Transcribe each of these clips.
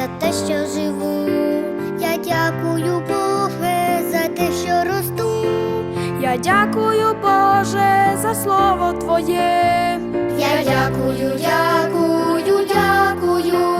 за те, що живу, я дякую Боже, за те, що росту. Я дякую, Боже, за слово Твоє. Я дякую, дякую, дякую.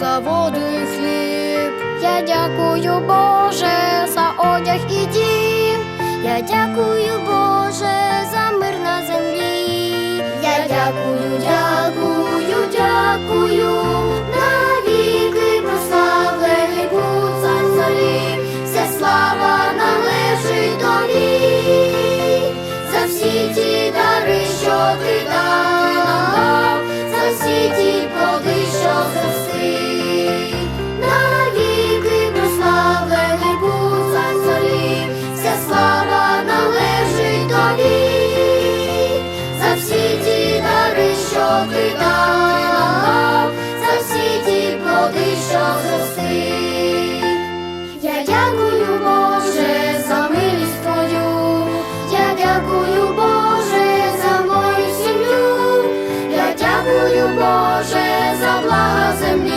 за воду і хліб. Я дякую, Боже, за одяг і дім. Я дякую, Боже, за мир на землі. Я дякую, дякую, дякую. дякую, Боже, за благо землі.